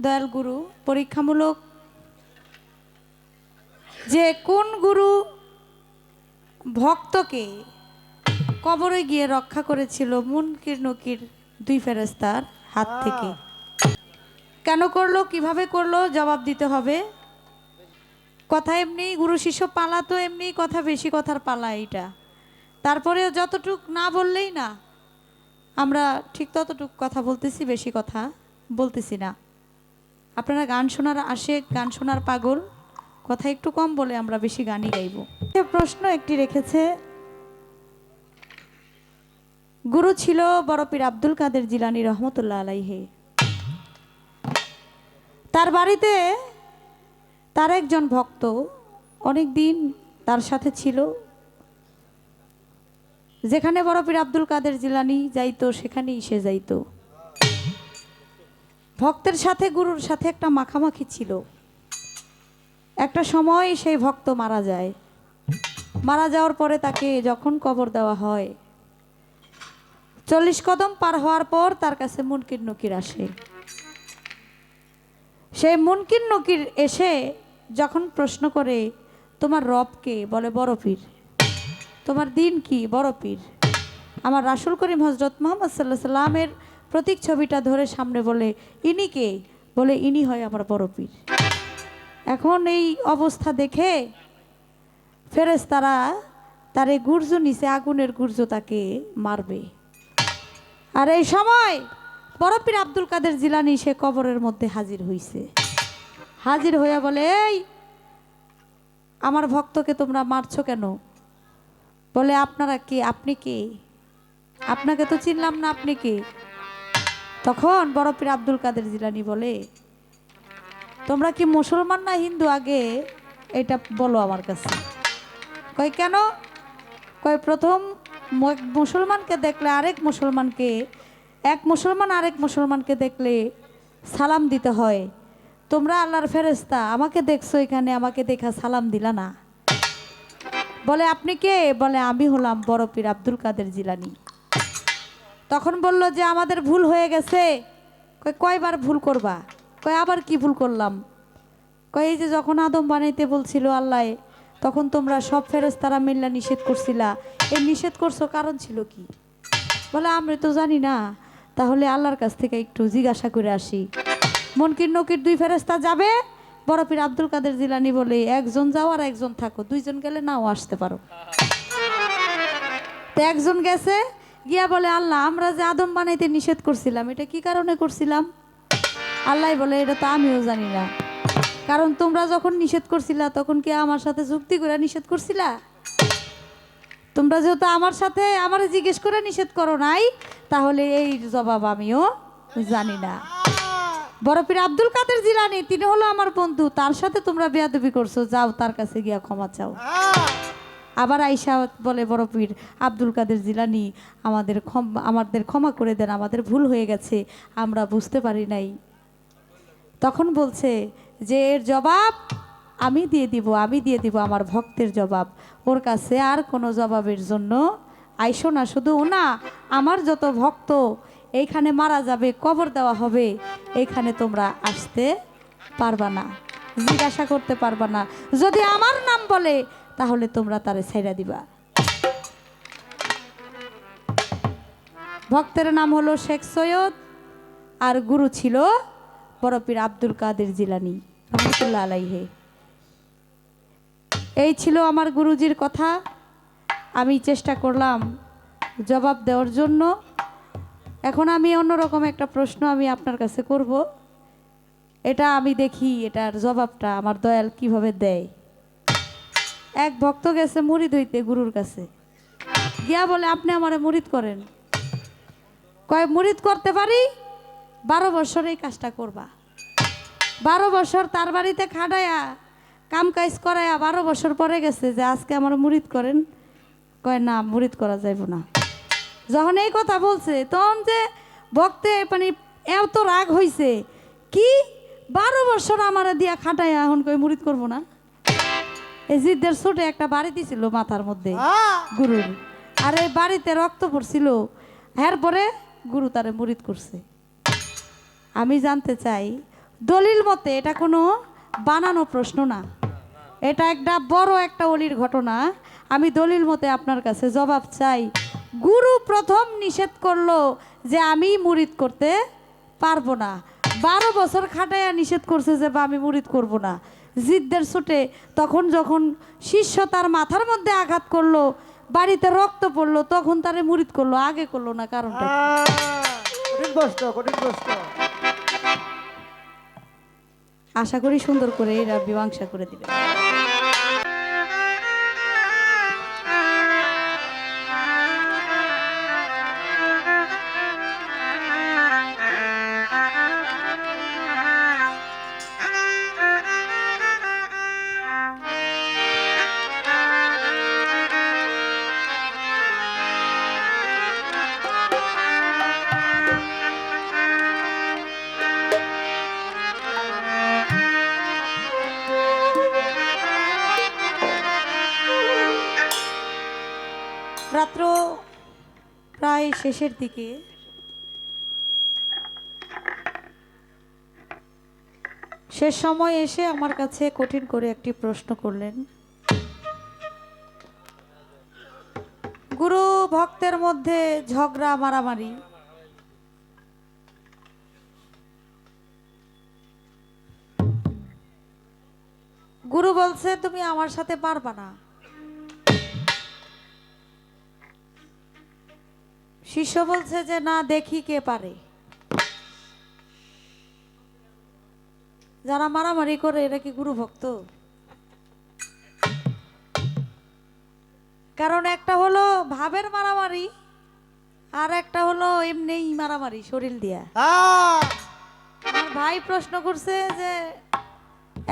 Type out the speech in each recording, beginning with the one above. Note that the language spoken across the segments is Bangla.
দয়াল গুরু পরীক্ষামূলক যে কোন গুরু ভক্তকে কবরে গিয়ে রক্ষা করেছিল মুনকির নকির দুই ফেরস্তার হাত থেকে। কেন করল কীভাবে করল জবাব দিতে হবে। কথা এমনি গুরু শিষ্য পালা তো এমনি কথা বেশি কথার পালা এইটা। তারপরে যতটুক না বললেই না আমরা ঠিক ততটুক কথা বলতেছি বেশি কথা বলতেছি না। আপনারা গান শোনার আসে, গান শোনার পাগল। কথা একটু কম বলে আমরা বেশি গানই গাইব। প্রশ্ন একটি রেখেছে। গুরু ছিল বড়পীর আব্দুল কাদের জিলানি রহমতুল্লাহ আলাইহে। তার বাড়িতে তার একজন ভক্ত অনেক দিন তার সাথে ছিল। যেখানে বড়পীর আব্দুল কাদের জিলানি যাইতো, সেখানেই সে যাইতো। ভক্তের সাথে, গুরুর সাথে একটা মাখামাখি ছিল। একটা সময় সেই ভক্ত মারা যায়। মারা যাওয়ার পরে তাকে যখন কবর দেওয়া হয়, চল্লিশ কদম পার হওয়ার পর তার কাছে মুনকির নকির আসে। সেই মুনকির নকির এসে যখন প্রশ্ন করে, তোমার রবকে বলে, বড় পীর। তোমার দিন কি? বড় পীর। আমার রাসুল করিম হজরত মোহাম্মদ সাল্লাহ সাল্লামের প্রতীক ছবিটা ধরে সামনে বলে, ইনি কে? বলে, ইনি হয় আমার বড় পীর এখন এই অবস্থা দেখে ফেরেস তারা তার এই গুর্জ নিচে আগুনের গুর্জ তাকে মারবে। আর এই সময় বড় পীর আব্দুল কাদের জিলানি সে কবরের মধ্যে হাজির হইছে। হাজির হইয়া বলে, এই, আমার ভক্তকে তোমরা মারছো কেন? বলে, আপনারা কে? আপনি কে? আপনাকে তো চিনলাম না, আপনি কে? তখন বড় পীর আব্দুল কাদের জিলানি বলে, তোমরা কি মুসলমান না হিন্দু? আগে এটা বলো আমার কাছে। কয়, কেন? কয়, প্রথম মুসলমানকে দেখলে আরেক মুসলমানকে, এক মুসলমান আরেক মুসলমানকে দেখলে সালাম দিতে হয়। তোমরা আল্লাহর ফেরেস্তা আমাকে দেখছ এখানে, আমাকে দেখা সালাম দিলা না। বলে, আপনি কে? বলে, আমি হলাম বড় পীর আব্দুল কাদের জিলানি। তখন বলল যে, আমাদের ভুল হয়ে গেছে। কয়, কয়বার ভুল করবা? কয়, আবার কি ভুল করলাম? কয়, এই যে যখন আদম বানাইতে বলছিল আল্লাহ, তখন তোমরা সব ফেরেস্তারা মিল্লা নিষেধ করছিলা। এই নিষেধ করছ কারণ ছিল কি? বলে, আমরা তো জানি না। তাহলে আল্লাহর কাছ থেকে একটু জিজ্ঞাসা করে আসি। মনকির নকির দুই ফেরেস্তা যাবে, বড় পীর আব্দুল কাদের জিলানি বলে, একজন যাও আর একজন থাকো, দুইজন গেলে নাও আসতে পারো। তো একজন গেছে গিয়া বলে, আল্লাহ, আমরা যে আদম বানাইতে নিষেধ করছিলাম, এটা কি কারণে করছিলাম? আল্লাহ বলে, এটা তো আমিও জানি না। কারণ তোমরা যখন নিষেধ করছিলা, তখন কি আমার সাথে যুক্তি করে নিষেধ করছিলা? তোমরা যেহেতু আমার সাথে আমার জিজ্ঞেস করে নিষেধ করো নাই, তাহলে এই জবাব আমিও জানি না। বড় পীর আব্দুল কাদের জিলানি, তিনি হলো আমার বন্ধু, তার সাথে তোমরা বেয়াদবি করছ, যাও তার কাছে গিয়া ক্ষমা চাও। আবার আইসা বলে, বড় পীর, আব্দুল কাদের জিলানি, আমাদের আমাদের ক্ষমা করে দেন, আমাদের ভুল হয়ে গেছে, আমরা বুঝতে পারি নাই। তখন বলছে যে, এর জবাব আমি দিয়ে দিব, আমি দিয়ে দিব আমার ভক্তের জবাব। ওর কাছে আর কোনো জবাবের জন্য আইসো না, শুধু না, আমার যত ভক্ত, এইখানে মারা যাবে, কবর দেওয়া হবে, এইখানে তোমরা আসতে পারবা না, জিজ্ঞাসা করতে পারবা না। যদি আমার নাম বলে তাহলে তোমরা তারে ছেড়ে দিবা। ভক্তের নাম হলো শেখ সৈয়দ, আর গুরু ছিল বড় পীর আব্দুল কাদের জিলানি, রহমতুল্লাহ আলাইহে। এই ছিল আমার গুরুজির কথা। আমি চেষ্টা করলাম জবাব দেওয়ার জন্য। এখন আমি অন্যরকম একটা প্রশ্ন আমি আপনার কাছে করব। এটা আমি দেখি এটার জবাবটা আমার দয়াল কীভাবে দেয়। এক ভক্ত গেছে মুড়িদ হইতে গুরুর কাছে। গিয়া বলে, আপনি আমারে মুড়িদ করেন। কয় মুড়িদ করতে পারি? বারো বছর এই কাজটা করবা। বারো বছর তার বাড়িতে খাটায়া, কাম কাজ করায়া বারো বছর পরে গেছে যে আজকে আমার মুড়িদ করেন। কয়, না মুড়িদ করা যাইব না। যখন এই কথা বলছে, তখন যে ভক্তে মানে এত রাগ হইছে, কি? বারো বছর আমার দিয়া খাটায়া এখন কই মুড়িদ করব না? এই ছোটে একটা বাড়ি দিছিল মাথার মধ্যে গুরুর। আর এই বাড়িতে রক্ত পড়ছিল। এর পরে গুরু তারে মুরিদ করছে। আমি জানতে চাই দলিল মতে এটা কোনো বানানো প্রশ্ন না? এটা একটা বড় একটা অলির ঘটনা। আমি দলিল মতে আপনার কাছে জবাব চাই গুরু প্রথম নিষেধ করল যে আমি মুরিদ করতে পারব না। বারো বছর খাটাইয়া নিষেধ করছে যে বা আমি মুরিদ করব না। জিদ্দের ছুটে তখন যখন শিষ্য তার মাথার মধ্যে আঘাত করল বাড়িতে রক্ত পড়ল তখন তারে মুরিদ করল আগে করল না কারণটা কি? আহ, কঠিন প্রশ্ন কঠিন প্রশ্ন আশা করি সুন্দর করে এরা মীমাংসা করে দিবে প্রায় শেষের দিকে। শেষ সময় এসে আমার কাছে কঠিন করে একটি প্রশ্ন করলেন। গুরু, ভক্তের মধ্যে ঝগড়া, মারামারি? গুরু বলছে, তুমি আমার সাথে পারবা না। শিষ্য বলছে যে না দেখি কে পারে। যারা মারামারি করে এরা কি গুরু ভক্ত? কারণ একটা হলো ভাবের মারামারি আর একটা হলো এমনিই মারামারি শরীর দিয়া। ভাই প্রশ্ন করছে যে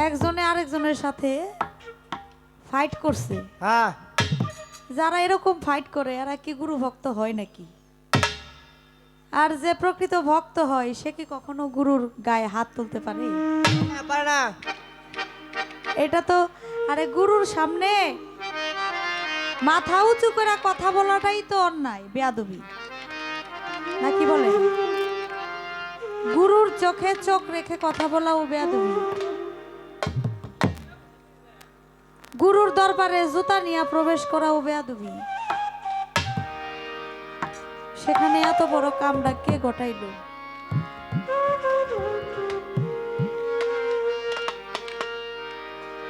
একজনে আরেকজনের সাথে ফাইট করছে। হ্যাঁ। যারা এরকম ফাইট করে এরা কি গুরু ভক্ত হয় নাকি? আর যে প্রকৃত ভক্ত হয় সে কি কখনো গুরুর গায়ে হাত তুলতে পারে? হ্যাঁ, না এটা তো আরে গুরুর সামনে মাথা উঁচু করে কথা বলাটাই তো অন্যায় বেয়াদবি। নাকি বলে? গুরুর চোখে চোখ রেখে কথা বলাও বেয়াদবি। গুরুর দরবারে জুতা নিয়ে প্রবেশ করাও বেয়াদবি। সেখানে এত বড় কামটা কে ঘটাইল?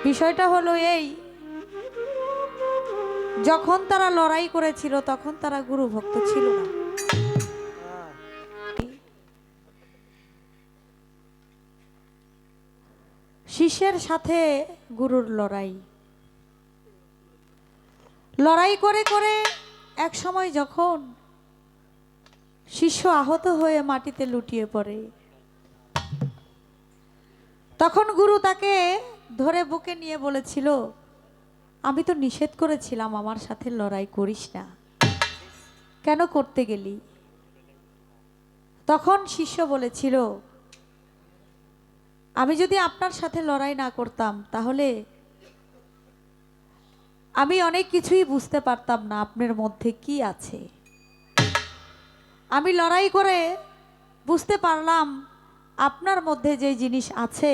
বিষয়টা হলো এই, যখন তারা লড়াই করেছিল তখন তারা গুরু ভক্ত ছিল না। শিষ্যের সাথে গুরুর লড়াই। লড়াই করে করে এক সময় যখন শিষ্য আহত হয়ে মাটিতে লুটিয়ে পড়ে। তখন গুরু তাকে ধরে বুকে নিয়ে বলেছিল, আমি তো নিষেধ করেছিলাম, আমার সাথে লড়াই করিস না। কেন করতে গেলি? তখন শিষ্য বলেছিল, আমি যদি আপনার সাথে লড়াই না করতাম, তাহলে আমি অনেক কিছুই বুঝতে পারতাম না, আপনার মধ্যে কি আছে? আমি লড়াই করে বুঝতে পারলাম আপনার মধ্যে যে জিনিস আছে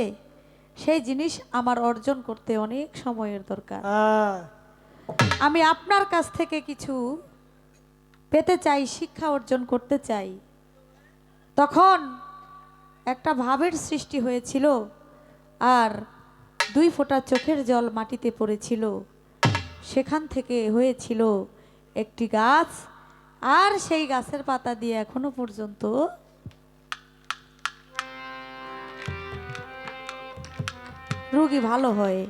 সেই জিনিস আমার অর্জন করতে অনেক সময়ের দরকার। হ্যাঁ, আমি আপনার কাছ থেকে কিছু পেতে চাই শিক্ষা অর্জন করতে চাই। তখন একটা ভাবের সৃষ্টি হয়েছিল আর দুই ফোঁটা চোখের জল মাটিতে পড়েছিল। সেখান থেকে হয়েছিল একটি গাছ আর সেই গাছের পাতা দিয়ে এখনও পর্যন্ত রোগী ভালো হয়।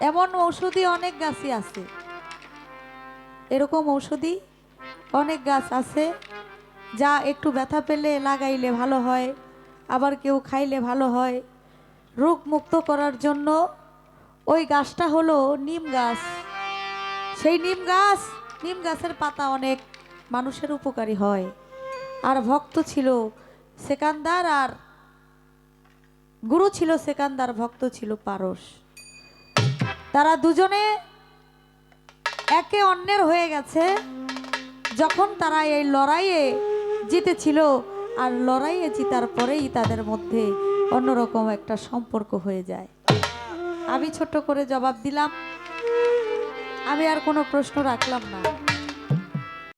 এমন ঔষধি অনেক গাছই আছে। এরকম ঔষধি অনেক গাছ আছে যা একটু ব্যথা পেলে লাগাইলে ভালো হয়, আবার কেউ খাইলে ভালো হয়। রোগ মুক্ত করার জন্য ওই গাছটা হলো নিম গাছ। সেই নিম গাছ, নিম গাছের পাতা অনেক মানুষের উপকারী হয়। আর ভক্ত ছিল সেকান্দার আর গুরু ছিল সেকান্দার, ভক্ত ছিল পারস। তারা দুজনে একে অন্যের হয়ে গেছে, যখন তারা এই লড়াইয়ে জিতেছিল। আর লড়াইয়ে জিতার পরেই তাদের মধ্যে অন্যরকম একটা সম্পর্ক হয়ে যায়। আমি ছোট করে জবাব দিলাম। আমি আর কোনো প্রশ্ন রাখলাম না।